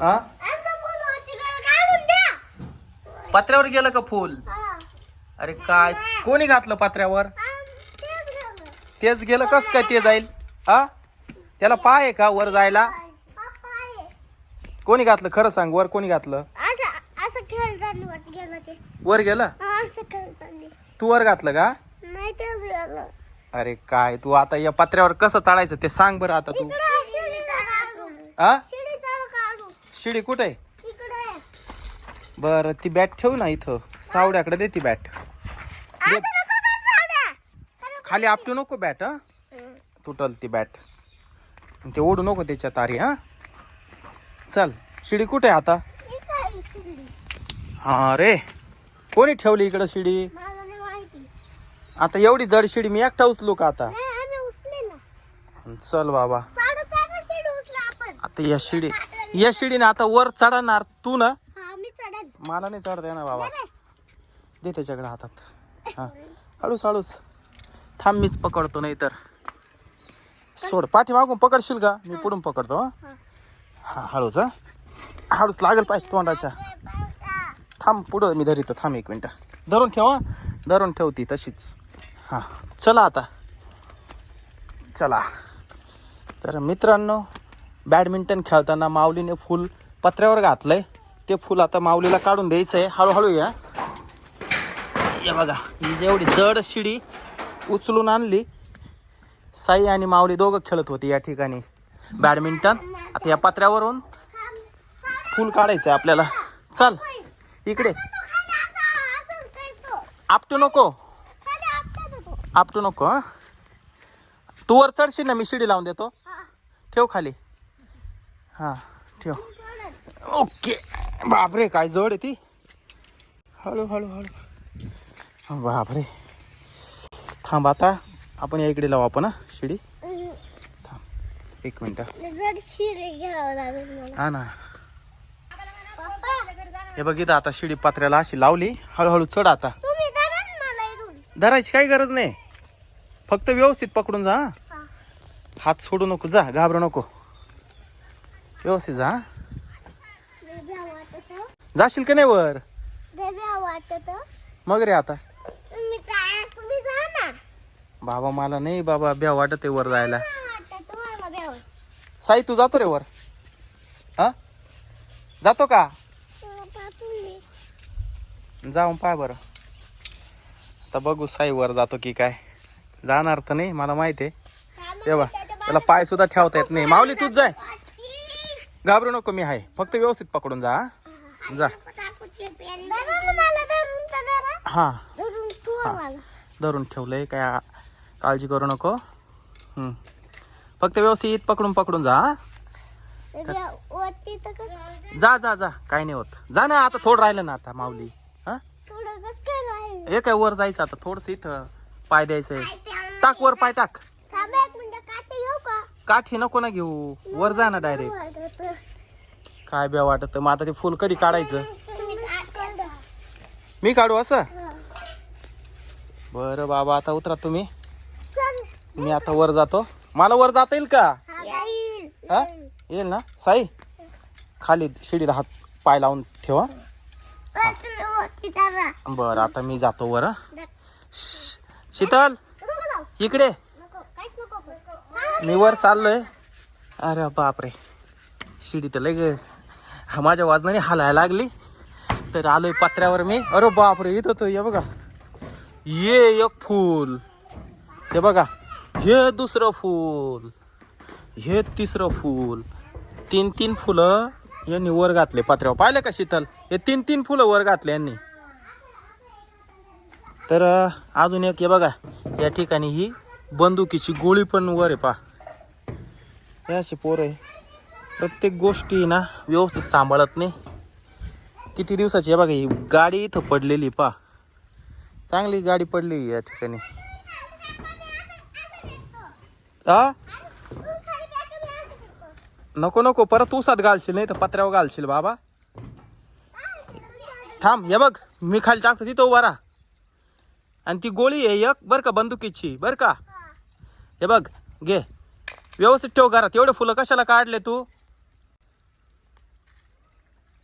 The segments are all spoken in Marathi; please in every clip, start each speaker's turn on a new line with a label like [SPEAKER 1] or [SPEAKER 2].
[SPEAKER 1] हा पत्र्यावर गेलं का फुल? अरे काय? कोणी घातलं पत्र्यावर? तेच गेलं? कस काय ते जाईल? हा त्याला पाय आहे का वर जायला? कोणी घातलं? खरं सांग वर कोणी घातलं? वर गेलं? तू वर घातलं का? अरे काय तू आता या पत्र्यावर कसं चढायचं ते सांग बरं आता तू. हा शिडी कुठे आहे? बरं ती बॅट ठेव ना इथं. सावड्याकडे दे ती बॅट? खाली आपटू नको बॅट हा? तुटल ती बॅट. ते ओढू नको त्याच्या तारी हा? चल शिडी कुठे आहे आता. हा रे. कोणी ठेवली इकडं शिडी? आता एवढी जड शिडी मी एकटा उचलू का आता? चल बाबा. आता या शिडी या शिडीने आता वर चढणार तू ना?
[SPEAKER 2] हा मी चढेल.
[SPEAKER 1] मला नाही चढता ना बाबा. दे त्याच्याकडे हातात. हा. हळूच हळूच थांब मीच पकडतो नाही तर सोड पाठी मागून पकडशील का? मी पुढून पकडतो हं?
[SPEAKER 2] हा.
[SPEAKER 1] हा हळूच हा. हळूच लागेल पाहिजे तोंडाच्या. थांब पुढं मी धरितो. थांब एक मिनटं. धरून ठेव हं. धरून ठेव ती तशीच. हां. चला आता. चला. तर मित्रांनो बॅडमिंटन खेळताना माऊलीने फूल पत्र्यावर घातलंय. ते फूल आता माऊलीला काढून द्यायचं आहे हळूहळू या. हे बघा ही जेवढी जड शिडी उचलून आणली साई आणि माऊली दोघं खेळत होते या ठिकाणी बॅडमिंटन. आता या पत्र्यावरून फूल काढायचं आहे आपल्याला. चल इकडे. आपटू नको. आपटू नको हा. तू वर चढशील ना मी शिडी लावून देतो. ठेव खाली. हां ठेव. ओके. बापरे काय जड आहे ती. हळू हळू हळू. बापरे. थांब आता आपण या इकडे लावू आपण हा शिडी. थांब एक मिनटं.
[SPEAKER 2] शिडी घ्यावं लागेल मला.
[SPEAKER 1] हा ना. हे बघ इथं आता शिडी पात्र्याला अशी लावली. हळूहळू चढ आता. धरायची काही गरज नाही. फक्त व्यवस्थित पकडून जा. हात सोडू नको जा घाबरू नको. व्यवस्थित जा जाशील का नाही वर? मग रे आता. बाबा मला नाही बाबा ब्या वाटत वर जायला. साई तू जातो रे वर. हा? जातो का? जाऊन पाय बरं. आता बघू साई वर जातो की काय. जाणार तर नाही मला माहिती आहे. तेव्हा त्याला पाय सुद्धा ठेवता येत नाही. माऊली तूच जाय. घाबरू नको मी आहे. फक्त व्यवस्थित पकडून जा हा. जा. हा. धरून ठेवलंय काय आ- काळजी करू नको. फक्त व्यवस्थित पकडून पकडून जा हा. जा जा जा. काय नाही होत. जा ना आता थोडं राहिलं ना आता माऊली. हा? हे काय वर जायचं आता? थोडस इथं पाय द्यायचंय. टाक वर पाय टाक. काठी नको ना घेऊ. वर जा ना डायरेक्ट काय ब्या वाटत? मग आता ते फुल कधी काढायचं? मी काढू असं? बरं बाबा आता उतरा तुम्ही. मी आता वर जातो. मला वर जाता येईल का? हा? येईल ना? साई खाली शिडीला हात पाय लावून ठेवा. बरं आता मी जातो वर शीतल इकडे. मी वर चाललोय. अरे बापरे. शिडी तर लय ग- हा माझ्या वाजनाने हालायला लागली. तर आलोय पत्र्यावर मी. अरे बापरे येत होतो ये बघा. ये एक फूल. हे बघा. हे दुसरं फूल. हे तिसरं फूल. तीन तीन फुलं यांनी वर घातले पत्र्यावर. पाहिलं का शीतल? हे तीन तीन फुलं वर घातले यांनी. तर अजून एक हे बघा. या ठिकाणी ही बंदुकीची गोळी पण वर आहे पा हे असे पोरं आहे. प्रत्येक गोष्टी ना व्यवस्थित सांभाळत नाही. किती दिवसाची आहे बघा ही गाडी इथं पडलेली पा चांगली गाडी पडली या ठिकाणी. हा नको नको परत उसात घालशील नाही तर पत्र्यावर घालशील बाबा. थांब हे बघ मी खाली टाकतो तिथं उभा राहा. आणि ती गोळी आहे एक बरं का बंदुकीची बरं का. हे बघ घे. व्यवस्थित ठेव घरात. एवढे फुलं कशाला काढले तू?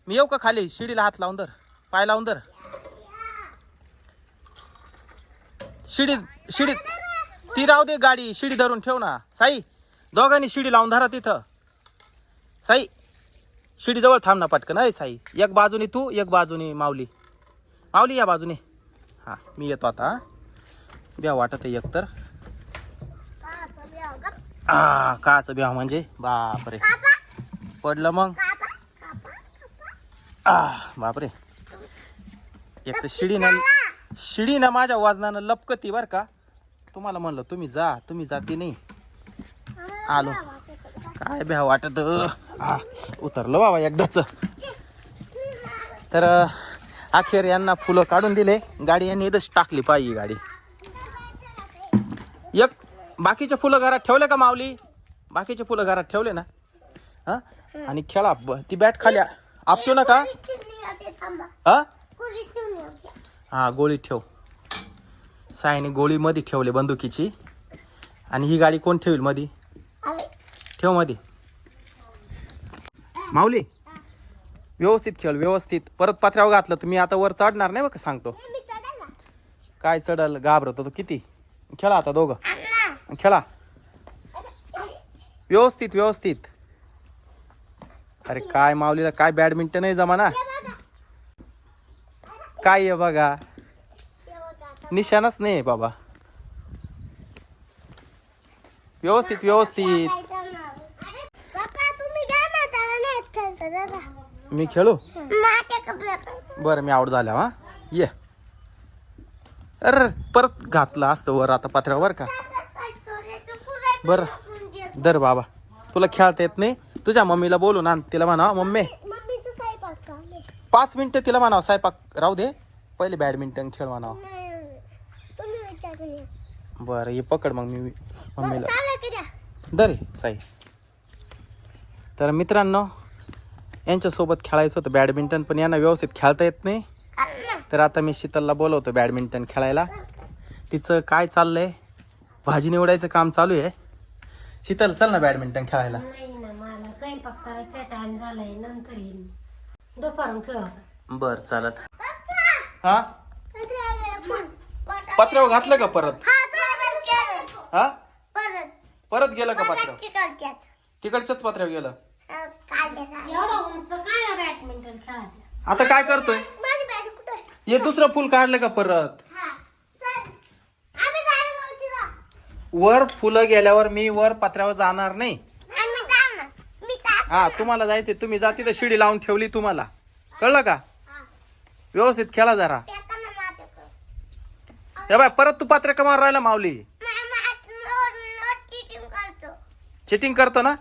[SPEAKER 1] मी येऊ का खाली? शिडीला हात लावून धर. पाय लावून धर. शिडी शिडी. ती राहू दे गाडी. शिडी धरून ठेव ना. साई दोघांनी शिडी लावून धरा तिथं. साई शिडी जवळ थांब ना पटकन. आहे साई एक बाजूने तू एक बाजूने माऊली. माऊली या बाजूने. हां मी येतो आता द्या वाटत आहे एक तर आ काच ब्या म्हणजे? बापरे. पडलं मग? बापरे. एक तर शिडी ना शिडी ना माझ्या वजनानं लपकती बर का? तुम्हाला म्हणलं तुम्ही जा तुम्ही जाती नाही. आलो. काय भ्या वाटत? आ, उतरलो बाबा एकदाच. तर अखेर यांना फुलं काढून दिले. गाडी यांनी इथंच टाकली पाहिजे गाडी. एक बाकीचे फुलं घरात ठेवले का माऊली? बाकीचे फुलं घरात ठेवले ना? हा? आणि खेळा ब- ती बॅट खाली आपटू नका.
[SPEAKER 2] चिमणी होती, थांबा.
[SPEAKER 1] हा? हा गोळी ठेव. सायने गोळी मध्ये ठेवले बंदुकीची. आणि ही गाडी कोण ठेवील मध्ये
[SPEAKER 2] अरे,
[SPEAKER 1] ठेवमध्ये माऊली व्यवस्थित खेळ व्यवस्थित. परत पत्र्यावर घातलं तर मी आता वर चढणार नाही बघ सांगतो. काय चढल घाबरतो तो किती? खेळा आता दोघं. खेळा. व्यवस्थित व्यवस्थित. अरे काय माऊलीला काय बॅडमिंटन आहे जमाना. काय आहे बघा. निशाणच नाही बाबा. व्यवस्थित व्यवस्थित. मी खेळू?
[SPEAKER 2] बर
[SPEAKER 1] बरं मी आउट झाल्या हा. ये. अरे परत घातलं असतं वर आता पत्र्यावर का
[SPEAKER 2] दादा, काय story? तू कुठे
[SPEAKER 1] बरं. दर बाबा तुला खेळता येत नाही तुझ्या मम्मीला बोलून आण तिला म्हणा मम्मी. पाच मिनिटं तिला म्हणावं स्वयंपाक राहू दे पहिले बॅडमिंटन खेळ म्हणावं. बरं हे पकड मग मी मम्मीला? दर साई तर मित्रांनो यांच्यासोबत खेळायचं होतं बॅडमिंटन पण यांना व्यवस्थित खेळता येत नाही. तर आता मी शीतलला बोलवतो बॅडमिंटन खेळायला तिचं काय चाललंय भाजी निवडायचं काम चालू आहे शीतल चल ना बॅडमिंटन खेळायला.
[SPEAKER 3] नाही ना मला स्वयंपाक करायचा टाइम झालाय नंतर येईन. दुपारून खेळू आपण.
[SPEAKER 1] बर चालत
[SPEAKER 2] पप्पा,
[SPEAKER 1] हा? पत्र्यावर घातलं का परत?
[SPEAKER 2] हा, परत केलं.
[SPEAKER 1] हा?
[SPEAKER 2] परत.
[SPEAKER 1] परत गेलं का
[SPEAKER 2] तिकडच्यात.
[SPEAKER 1] तिकडच्याच पत्र्यावर गेलं.
[SPEAKER 2] हा, काढलं.
[SPEAKER 3] एवढं उंच काय बॅडमिंटन खेळायचं?
[SPEAKER 1] आता काय करतोय? हे दुसरं फुल काढलं का परत
[SPEAKER 2] हा, चल. आम्ही जायला होती ना.
[SPEAKER 1] वर फुलं गेल्यावर मी वर पत्र्यावर जाणार नाही. हा तुम्हाला जायचंय. तुम्ही जा तिथं शिडी लावून ठेवली तुम्हाला. कळलं का? व्यवस्थित खेळा जरा. हे बाय परत तू पत्रे कमावर राहिला माऊली. चिटिंग करतो ना?